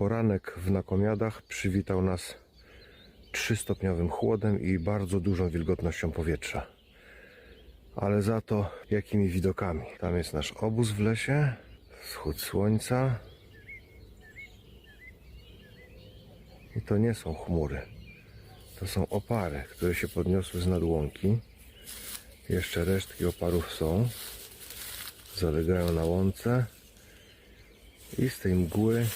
Poranek w Nakomiadach przywitał nas trzystopniowym chłodem i bardzo dużą wilgotnością powietrza. Ale za to jakimi widokami. Tam jest nasz obóz w lesie, wschód słońca. I to nie są chmury. To są opary, które się podniosły z nadłąki. Jeszcze resztki oparów są. Zalegają na łące. I z tej mgły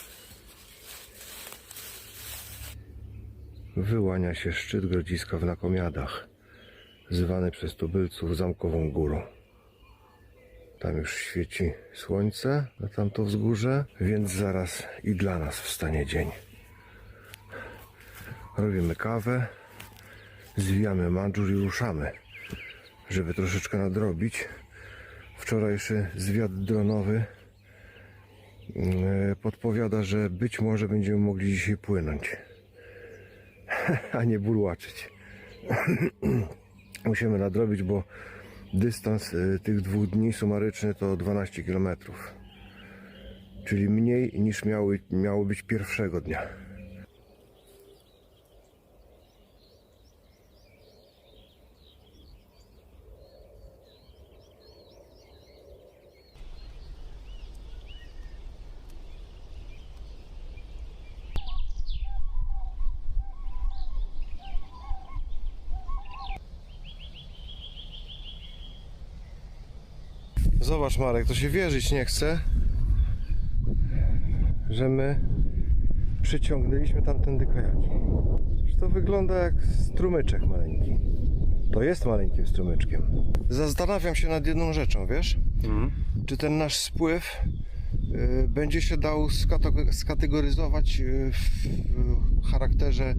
wyłania się szczyt grodziska w Nakomiadach, zwany przez tubylców Zamkową Górą. Tam już świeci słońce na tamto wzgórze, więc zaraz i dla nas wstanie dzień. Robimy kawę, zwijamy mandżur i ruszamy, żeby troszeczkę nadrobić. Wczorajszy zwiat dronowy e, podpowiada, że być może będziemy mogli dzisiaj płynąć, a nie burłaczyć. Musimy nadrobić, bo dystans e, tych dwóch dni sumaryczny to 12 km, czyli mniej niż miały, miało być pierwszego dnia. Zobacz Marek, to się wierzyć nie chce, że my przyciągnęliśmy tamtędy kajaki. To wygląda jak strumyczek maleńki. To jest maleńkim strumyczkiem. Zastanawiam się nad jedną rzeczą, wiesz? Czy ten nasz spływ y, będzie się dał skategoryzować y, w, w charakterze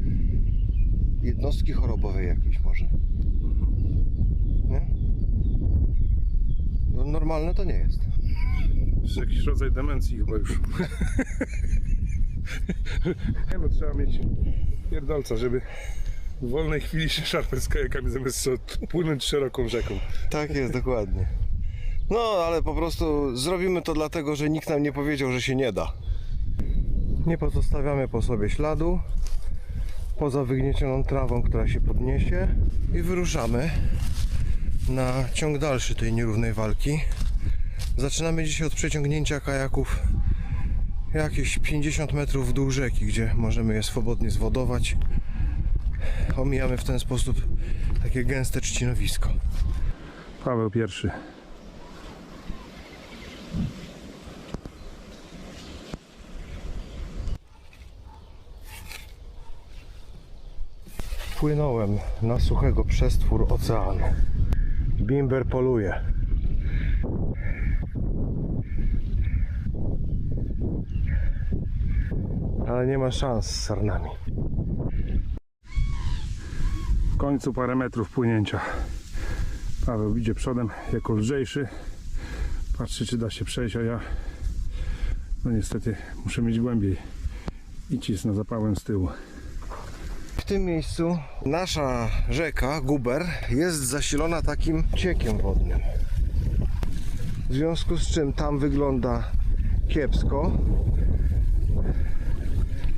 jednostki chorobowej jakiejś może? Nie? No, normalne to nie jest. Jest jakiś rodzaj demencji chyba już. Nie no, trzeba mieć pierdolca, żeby w wolnej chwili się szarpać z kajakami zamiast płynąć szeroką rzeką. Tak jest, dokładnie. No, ale po prostu zrobimy to dlatego, że nikt nam nie powiedział, że się nie da. Nie pozostawiamy po sobie śladu, poza wygniecioną trawą, która się podniesie i wyruszamy na ciąg dalszy tej nierównej walki. Zaczynamy dzisiaj od przeciągnięcia kajaków jakieś 50 metrów w dół rzeki, gdzie możemy je swobodnie zwodować. Omijamy w ten sposób takie gęste trzcinowisko. Paweł pierwszy. Płynąłem na suchego przestwór oceanu. Bimber poluje. Ale nie ma szans z sarnami. W końcu parę metrów płynięcia. Paweł idzie przodem jako lżejszy. Patrzy czy da się przejść, a ja no niestety muszę mieć głębiej i cisnę zapałem z tyłu. Tym miejscu nasza rzeka Guber jest zasilona takim ciekiem wodnym. W związku z czym tam wygląda kiepsko.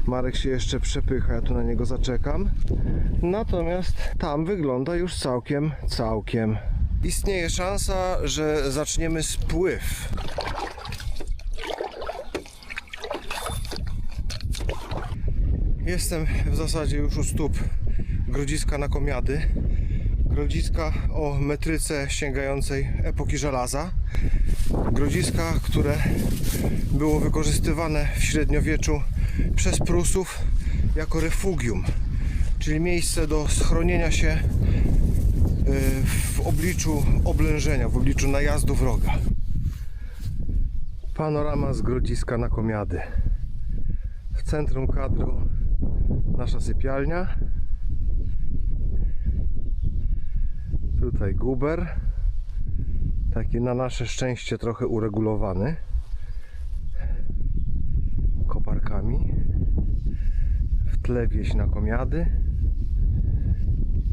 Marek się jeszcze przepycha, ja tu na niego zaczekam. Natomiast tam wygląda już całkiem, całkiem. Istnieje szansa, że zaczniemy spływ. Jestem w zasadzie już u stóp grodziska na komiady. Grodziska o metryce sięgającej epoki żelaza. Grodziska, które było wykorzystywane w średniowieczu przez Prusów jako refugium, czyli miejsce do schronienia się y, w obliczu oblężenia, w obliczu najazdu wroga. Panorama z grodziska na komiady. W centrum kadru nasza sypialnia. Tutaj guber. Taki na nasze szczęście trochę uregulowany. Koparkami. W tle wieś na komiady.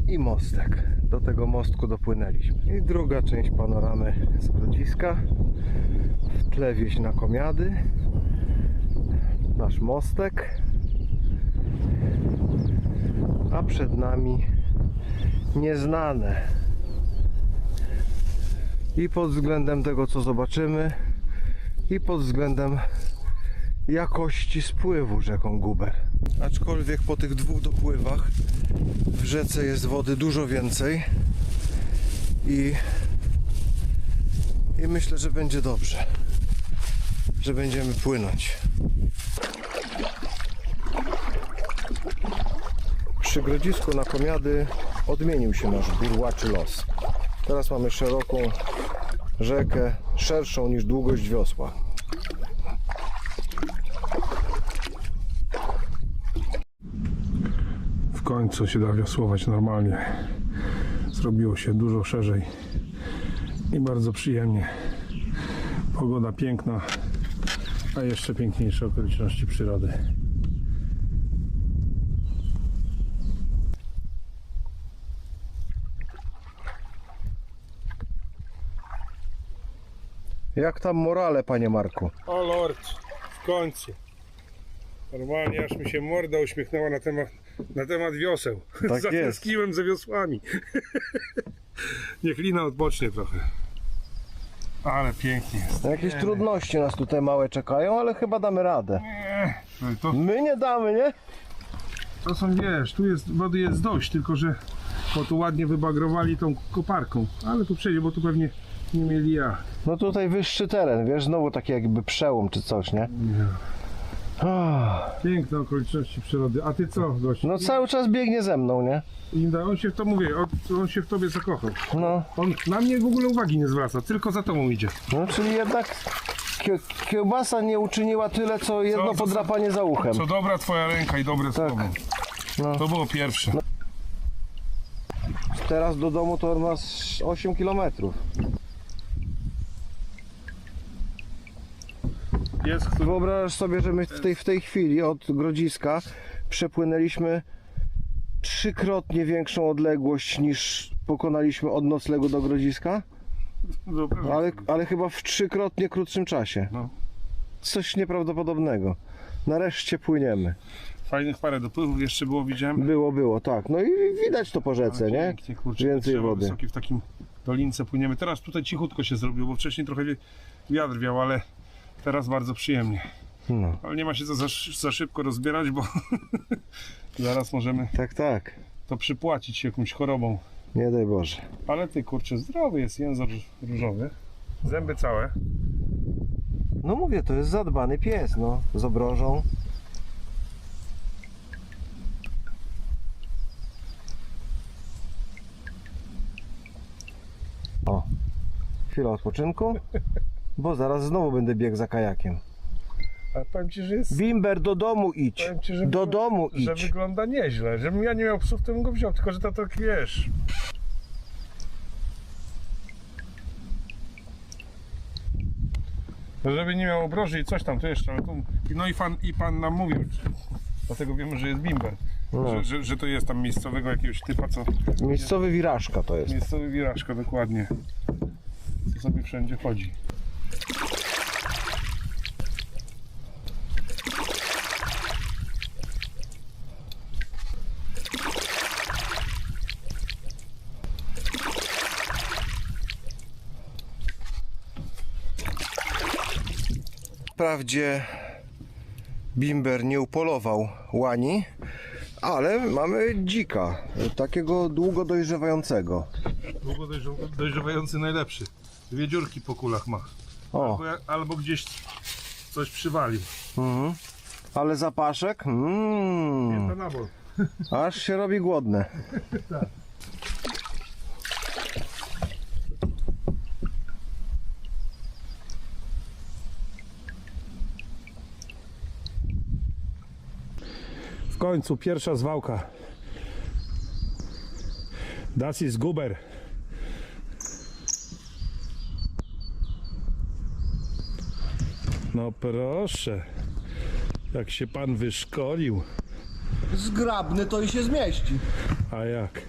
I mostek. Do tego mostku dopłynęliśmy. I druga część panoramy z grodziska. W tle wieś na komiady. nasz mostek. A przed nami nieznane. I pod względem tego, co zobaczymy, i pod względem jakości spływu rzeką Guber. Aczkolwiek po tych dwóch dopływach w rzece jest wody dużo więcej i, i myślę, że będzie dobrze, że będziemy płynąć. Przy grodzisku na Komiady odmienił się nasz burłaczy los. Teraz mamy szeroką rzekę, szerszą niż długość wiosła. W końcu się da wiosłować normalnie. Zrobiło się dużo szerzej i bardzo przyjemnie. Pogoda piękna, a jeszcze piękniejsze okoliczności przyrody. Jak tam morale, panie Marku? O Lord, w końcu. Normalnie aż mi się morda uśmiechnęła na temat, na temat wioseł. Tak Zatęskniłem za wiosłami. Niech lina odpocznie trochę. Ale pięknie jest. Jakieś trudności nas tutaj małe czekają, ale chyba damy radę. Nie, to, My nie damy, nie? to są, wiesz, tu jest, wody jest dość, tylko że bo tu ładnie wybagrowali tą koparką. Ale tu przejdzie, bo tu pewnie nie mieli jak. No tutaj wyższy teren, wiesz, znowu taki jakby przełom czy coś, nie? Nie. Ah, Piękne okoliczności przyrody. A ty co, gość? No cały czas biegnie ze mną, nie? Inda, on się w to mówię, on, on się w tobie zakochał. No, On na mnie w ogóle uwagi nie zwraca, tylko za tobą idzie. no czyli jednak kie- kiełbasa nie uczyniła tyle, co jedno Co- co- podrapanie za uchem. Co dobra twoja ręka i dobre słowo. No. To było pierwsze. Teraz do domu to ma 8 km. Jest który... Wyobrażasz sobie, że my w tej, w tej chwili od Grodziska przepłynęliśmy trzykrotnie większą odległość niż pokonaliśmy od noclegu do Grodziska? Ale, ale chyba w trzykrotnie krótszym czasie. No. Coś nieprawdopodobnego. Nareszcie płyniemy. Fajnych parę dopływów jeszcze było, widziałem. Było, było, tak. No i widać to po rzece, nie? Pięknie, kurczę, Więcej wody. W takim dolince płyniemy. Teraz tutaj cichutko się zrobiło, bo wcześniej trochę wi- wiatr wiał, ale teraz bardzo przyjemnie. No, Ale nie ma się co za, za szybko rozbierać, bo zaraz możemy tak, tak. to przypłacić jakąś chorobą. Nie daj Boże. Ale ty kurczę, zdrowy jest język różowy. Zęby całe. No mówię, to jest zadbany pies, no. Z obrążą. O, chwila odpoczynku, bo zaraz znowu będę biegł za kajakiem. Ale powiem ci, że jest. Bimber, do domu idź. Powiem ci, że Do wygl- domu Że idź. wygląda nieźle. Żebym ja nie miał psów, to bym go wziął, tylko że to tak wiesz. Żeby nie miał obroży i coś tam, to jeszcze, ale tu... No i, fan, i pan nam mówił, dlatego wiemy, że jest bimber. No. Że, że, że to jest tam miejscowego jakiegoś typa, co... Miejscowy wirażka to jest. Miejscowy wirażka, dokładnie. Co sobie wszędzie chodzi. Wprawdzie Bimber nie upolował łani, ale mamy dzika, takiego długo dojrzewającego. Długo dojrzew- dojrzewający najlepszy. Dwie dziurki po kulach ma. O, Albo, albo gdzieś coś przywalił. mhm. ale zapaszek? Mm, aż się robi głodne. W końcu pierwsza zwałka. Das ist Guber. No proszę. Jak się pan wyszkolił. Zgrabny to i się zmieści. A jak?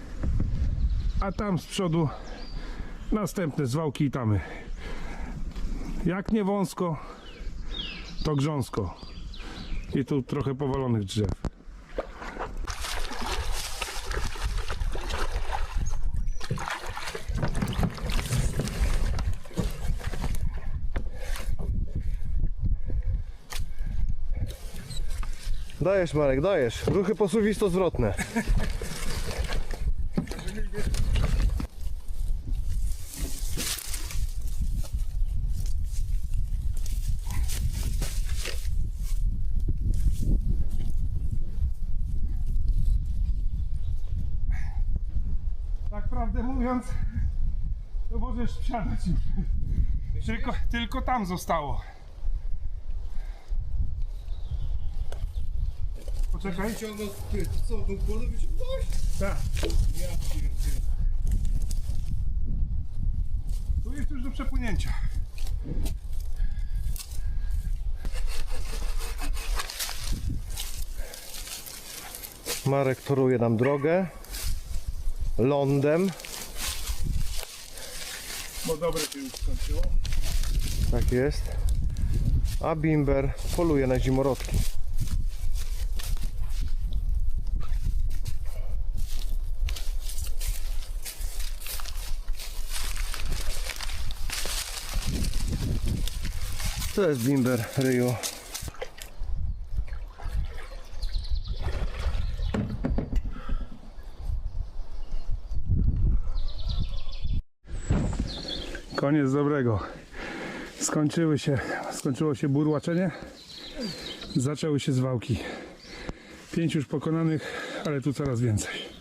A tam z przodu następne zwałki i tamy. Jak nie wąsko, to grząsko. I tu trochę powalonych drzew. Dajesz Marek, dajesz. Ruchy posuwisto-zwrotne. Tak prawdę mówiąc, to możesz wsiadać już. Tylko, tylko tam zostało. Poczekaj. Wyciągnął, ty, to co, tą kulę wyciągnąłeś? Tak. Ja pierdzielę. Tu jest już do przepłynięcia. Marek toruje nam drogę. Lądem. Bo dobre się już skończyło. Tak jest. A Bimber poluje na zimorodki. To jest Bimber, Ryju. Koniec dobrego. Skończyły się, skończyło się burłaczenie. Zaczęły się zwałki. Pięć już pokonanych, ale tu coraz więcej.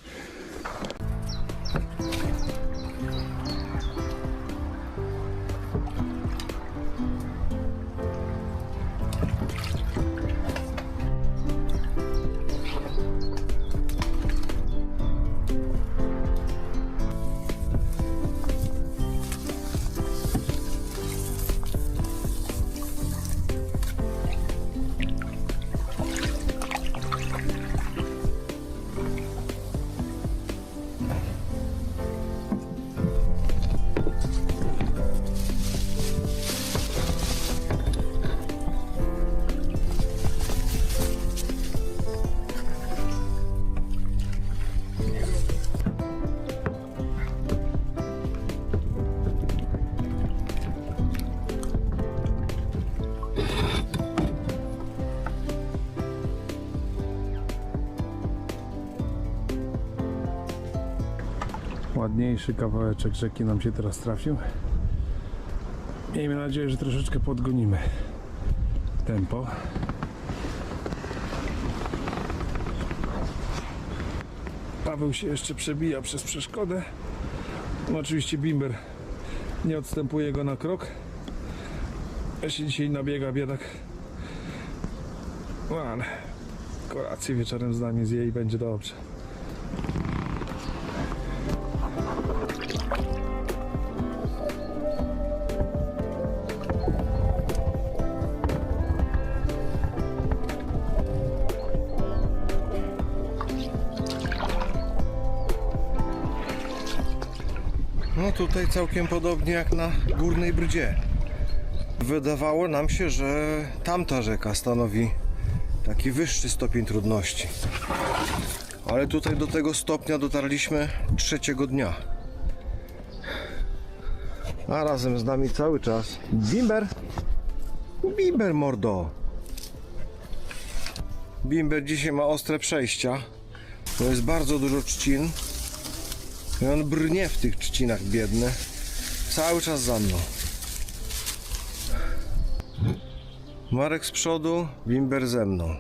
Ładniejszy kawałeczek rzeki nam się teraz trafił. Miejmy nadzieję, że troszeczkę podgonimy tempo. Paweł się jeszcze przebija przez przeszkodę. No oczywiście Bimber nie odstępuje go na krok. Ja się dzisiaj nabiega biedak. No ale kolację wieczorem z nami zje i będzie dobrze. Tutaj całkiem podobnie jak na Górnej Brdzie. Wydawało nam się, że tamta rzeka stanowi taki wyższy stopień trudności. Ale tutaj do tego stopnia dotarliśmy trzeciego dnia. A razem z nami cały czas Bimber. Bimber mordo. Bimber dzisiaj ma ostre przejścia. To jest bardzo dużo trzcin. I on brnie w tych trzcinach biedny. Cały czas za mną. Marek z przodu, Bimber ze mną.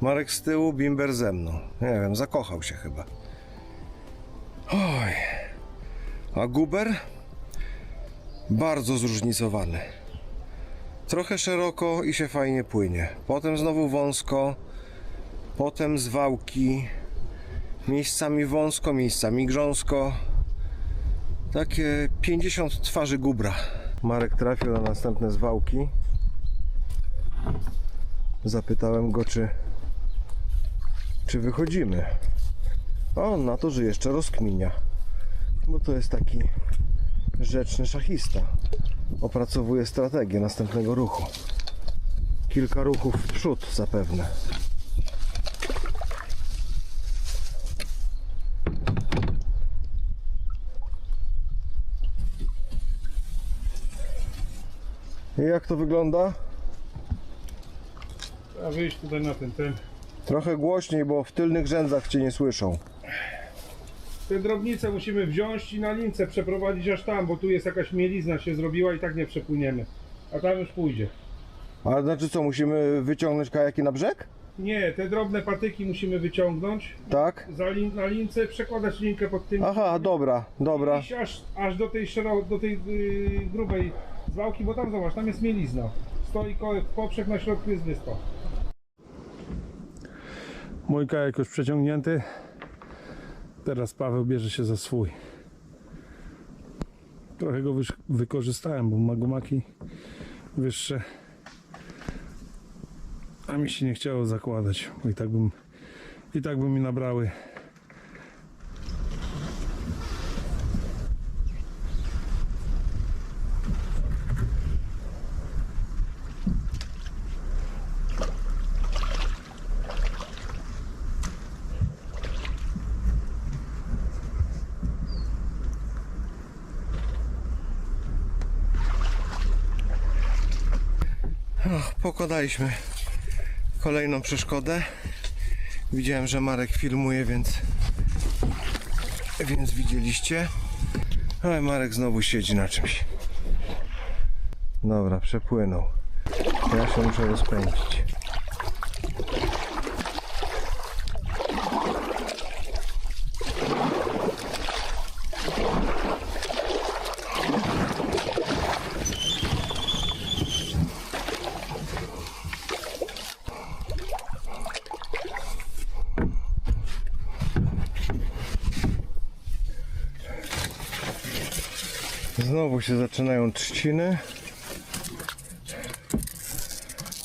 Marek z tyłu, Bimber ze mną. Nie wiem, zakochał się chyba. Oj. A Guber? Bardzo zróżnicowany. Trochę szeroko i się fajnie płynie. Potem znowu wąsko. Potem zwałki. Miejscami wąsko, miejscami grząsko. Takie 50 twarzy gubra. Marek trafił na następne zwałki. Zapytałem go, czy, czy wychodzimy. A on na to, że jeszcze rozkminia. Bo to jest taki rzeczny szachista. Opracowuje strategię następnego ruchu. kilka ruchów w przód zapewne. I jak to wygląda? Trzeba wyjść tutaj na ten, ten. Trochę głośniej, bo w tylnych rzędach cię nie słyszą. Te drobnice musimy wziąć i na lince przeprowadzić aż tam, bo tu jest jakaś mielizna się zrobiła i tak nie przepłyniemy. A tam już pójdzie. A znaczy co, musimy wyciągnąć kajaki na brzeg? Nie, te drobne patyki musimy wyciągnąć, Tak? za lin, na lince przekładać linkę pod tym Aha, dobra, dobra. iść aż, aż do tej szero, do tej yy, grubej zwałki, bo tam zobacz, tam jest mielizna. Stoi poprzek, na środku jest wyspa. Mój kajak już przeciągnięty. Teraz Paweł bierze się za swój. Trochę go wykorzystałem, bo ma gumaki wyższe. A mi się nie chciało zakładać, bo i tak bym, i tak by mi nabrały. Pokonaliśmy kolejną przeszkodę. Widziałem, że Marek filmuje, więc więc widzieliście. Ale Marek znowu siedzi na czymś. Dobra, przepłynął. Ja się muszę rozpędzić. Znowu się zaczynają trzciny.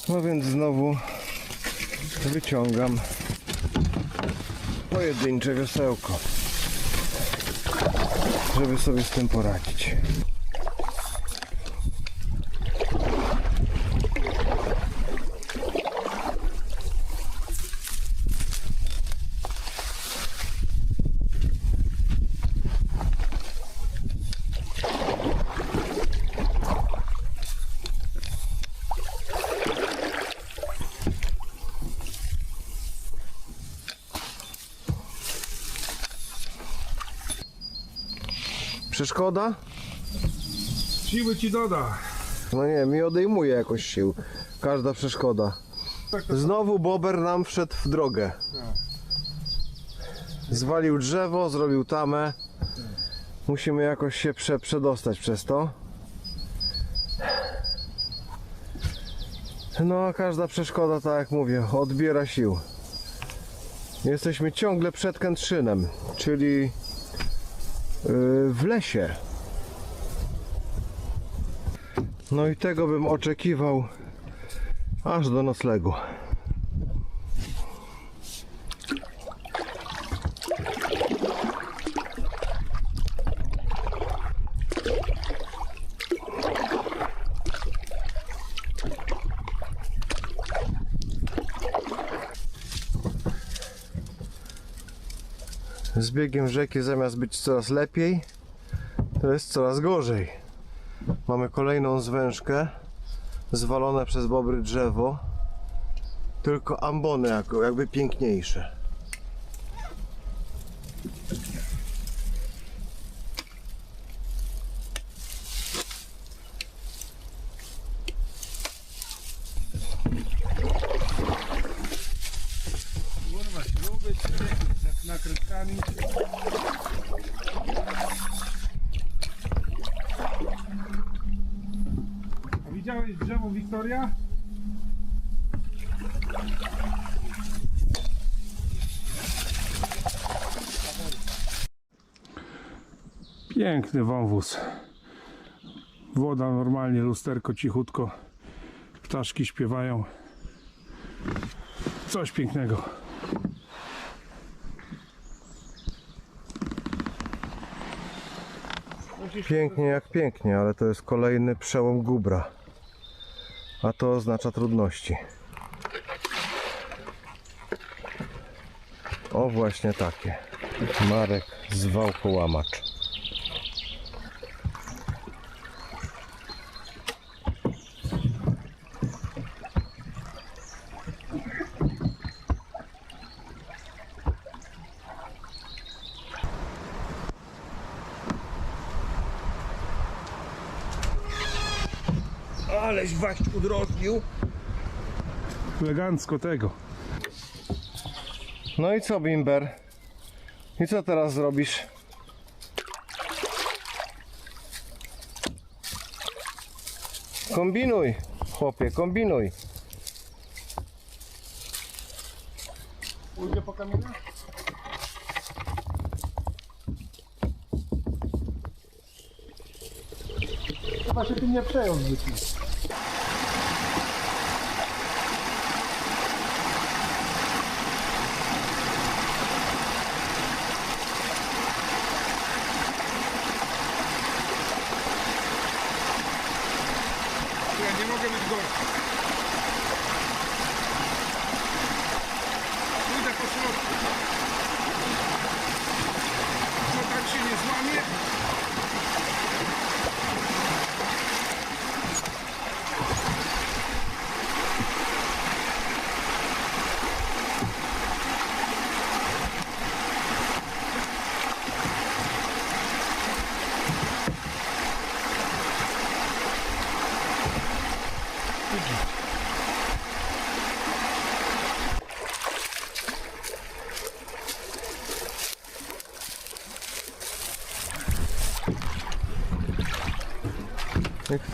No więc znowu wyciągam pojedyncze wiosełko, żeby sobie z tym poradzić. Przeszkoda? Siły ci doda. No nie, mi odejmuje jakoś sił. Każda przeszkoda. Tak to Znowu bober nam wszedł w drogę. Zwalił drzewo, zrobił tamę. Musimy jakoś się prze, przedostać przez to. No a każda przeszkoda, tak jak mówię, odbiera sił. Jesteśmy ciągle przed Kętrzynem, czyli w lesie. No i tego bym oczekiwał aż do noclegu. Z biegiem rzeki zamiast być coraz lepiej, to jest coraz gorzej. Mamy kolejną zwężkę zwalone przez bobry drzewo tylko ambony jakby piękniejsze wąwóz. Woda normalnie, lusterko cichutko. Ptaszki śpiewają. Coś pięknego. pięknie jak pięknie ale to jest kolejny przełom gubra a to oznacza trudności. O właśnie takie. Marek zwał kołamacz. Aleś waść udrożnił. Elegancko tego. No i co, Bimber? I co teraz zrobisz? Kombinuj, chłopie, kombinuj. Pójdę po kamienia? Chyba się tym nie przejął zbytnio. Ja nie mogę być gorszy. Pójdę po środku. Co tak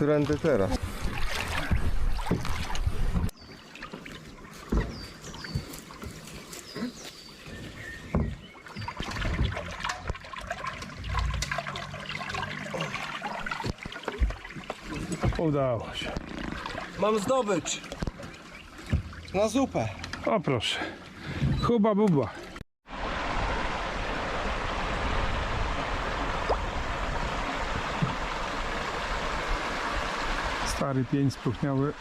którędy teraz? Udało się. Mam zdobycz. Na zupę. O proszę. Huba buba. Stary pień spróchniały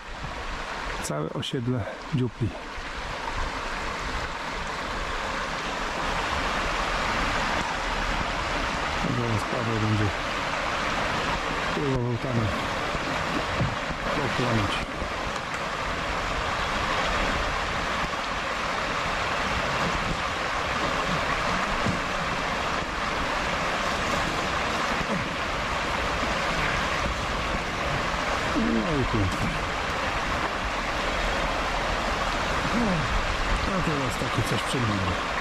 całe osiedle dziupli. Zaraz Paweł będzie próbował tam pochłonąć. No. A teraz takie coś nami.